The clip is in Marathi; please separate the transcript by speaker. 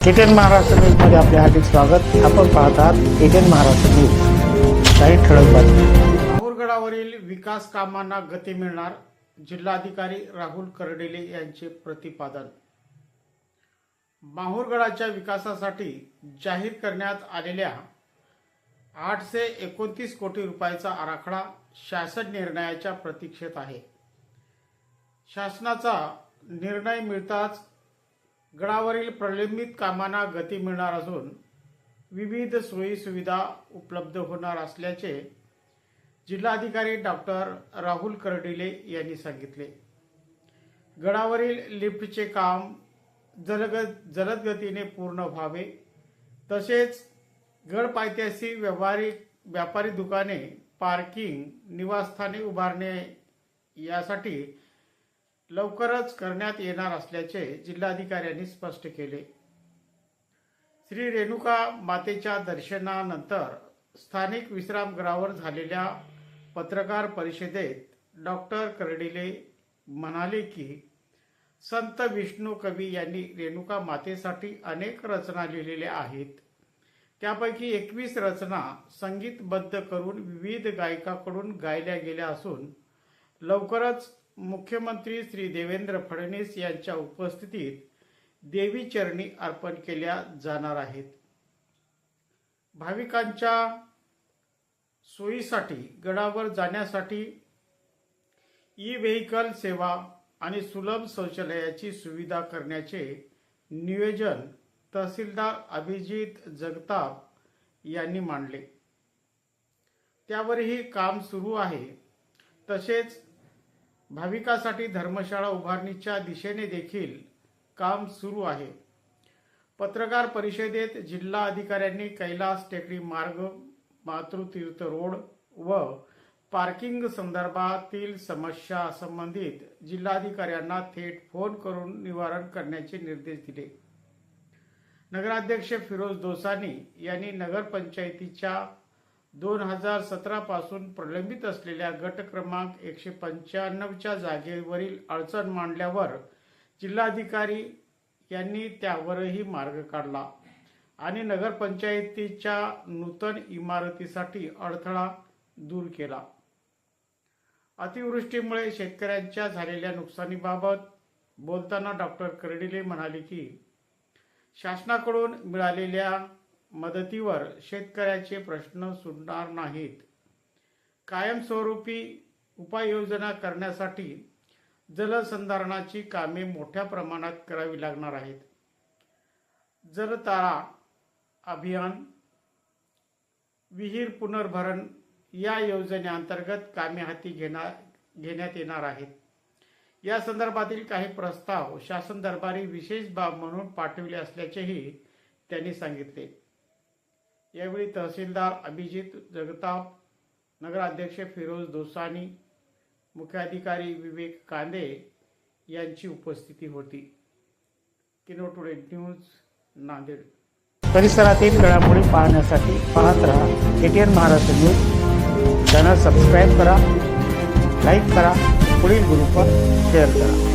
Speaker 1: एटीएन महाराष्ट्र न्यूजमध्ये आपले हार्दिक स्वागत. आपण पाहत आहात एटीएन महाराष्ट्र न्यूज. काही ठळक बातमी माहूरगडावरील विकास कामांना गती मिळणार जिल्हाधिकारी राहुल करडेले यांचे प्रतिपादन. माहूरगडाच्या विकासासाठी जाहीर करण्यात आलेल्या आठशे एकोणतीस कोटी रुपयाचा आराखडा शासन निर्णयाच्या प्रतीक्षेत आहे. शासनाचा निर्णय मिळताच गडावरील प्रलंबित कामांना गती मिळणार असून विविध सोयीसुविधा उपलब्ध होणार असल्याचे जिल्हाधिकारी डॉक्टर राहुल करडिले यांनी सांगितले. गडावरील लिफ्टचे काम जलग जलद गतीने पूर्ण व्हावे. तसेच गड पायथ्याशी व्यावहारिक व्यापारी दुकाने पार्किंग निवासस्थाने उभारणे यासाठी लवकरच करण्यात येणार असल्याचे जिल्हाधिकाऱ्यांनी स्पष्ट केले. श्री रेणुका मातेच्या दर्शनानंतर स्थानिक विश्रामगृहावर झालेल्या पत्रकार परिषदेत डॉक्टर कर्डिले म्हणाले की संत विष्णू कवी यांनी रेणुका मातेसाठी अनेक रचना लिहिलेल्या आहेत. त्यापैकी एकवीस रचना संगीतबद्ध करून विविध गायकाकडून गायल्या गेल्या असून लवकरच मुख्यमंत्री श्री देवेंद्र फडणवीस यांच्या उपस्थितीत देवी चरणी अर्पण केल्या जाणार आहेत. भाविकांच्या सोयीसाठी गडावर जाण्यासाठी ई व्हेकल सेवा आणि सुलभ शौचालयाची सुविधा करण्याचे नियोजन तहसीलदार अभिजित जगताप यांनी मांडले. त्यावरही काम सुरू आहे. तसेच भाविकासाठी धर्मशाळा उभारणीच्या दिशेने देखील काम सुरू आहे. पत्रकार परिषदेत जिल्हा अधिकाऱ्यांनी कैलास टेकडी मार्ग मातृतीर्थ रोड व पार्किंग संदर्भातील समस्या संबंधित जिल्हाधिकाऱ्यांना थेट फोन करून निवारण करण्याचे निर्देश दिले. नगराध्यक्ष फिरोज दोसानी यांनी नगरपंचायतीच्या दोन हजार सतरा पासून प्रलंबित असलेल्या गट क्रमांक एकशे पंच्याण्णवच्या जागेवरील अडचण मांडल्यावर जिल्हाधिकारी यांनी त्यावरही मार्ग काढला आणि नगरपंचायतीच्या नूतन इमारतीसाठी अडथळा दूर केला. अतिवृष्टीमुळे शेतकऱ्यांच्या झालेल्या नुकसानीबाबत बोलताना डॉक्टर कर्डिले म्हणाले की शासनाकडून मिळालेल्या मदतीवर शेतकऱ्याचे प्रश्न सुटणार नाहीत. कायमस्वरूपी उपाययोजना करण्यासाठी जलसंधारणाची कामे मोठ्या प्रमाणात करावी लागणार आहेत. जलतारा अभियान विहीर पुनर्भरण या योजनेअंतर्गत कामे हाती घेणार घेण्यात येणार आहेत. या संदर्भातील काही प्रस्ताव शासन दरबारी विशेष बाब म्हणून पाठविले असल्याचेही त्यांनी सांगितले. यावेळी तहसीलदार अभिजित जगताप नगराध्यक्ष फिरोज दोसानी मुख्याधिकारी विवेक कांदे यांची उपस्थिती होती. किनो टुडे न्यूज नांदेड. परिसरातील घडामोडी पाहण्यासाठी पाहत रहा ATN Maharashtra news. Channel subscribe करा लाईक करा पुढील ग्रुपवर शेअर करा.